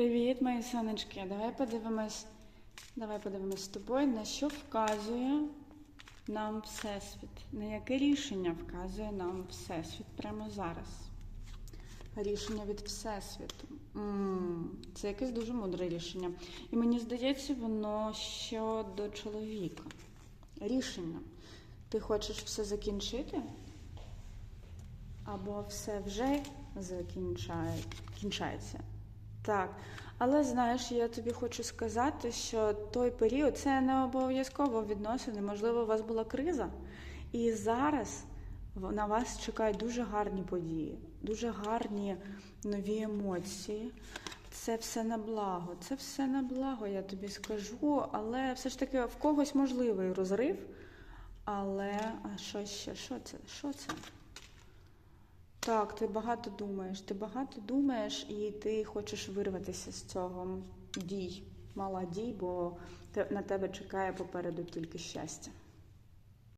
Привіт, мої сонечки. Давай подивимось. Давай подивимось з тобою, на що вказує нам Всесвіт. На яке рішення вказує нам Всесвіт прямо зараз. Рішення від Всесвіту. м це якесь дуже мудре рішення. І мені здається, воно щодо чоловіка. Рішення. Ти хочеш все закінчити? Або все вже закінчає, кінчається. Так. Але знаєш, я тобі хочу сказати, що той період це не обов'язково відносини. Можливо, у вас була криза, і зараз на вас чекають дуже гарні події, дуже гарні нові емоції. Це все на благо, це все на благо, я тобі скажу. Але все ж таки в когось можливий розрив. Але а що ще? Що це? Що це? Так, ти багато думаєш, ти багато думаєш і ти хочеш вирватися з цього дій. Мала дій, бо на тебе чекає попереду тільки щастя.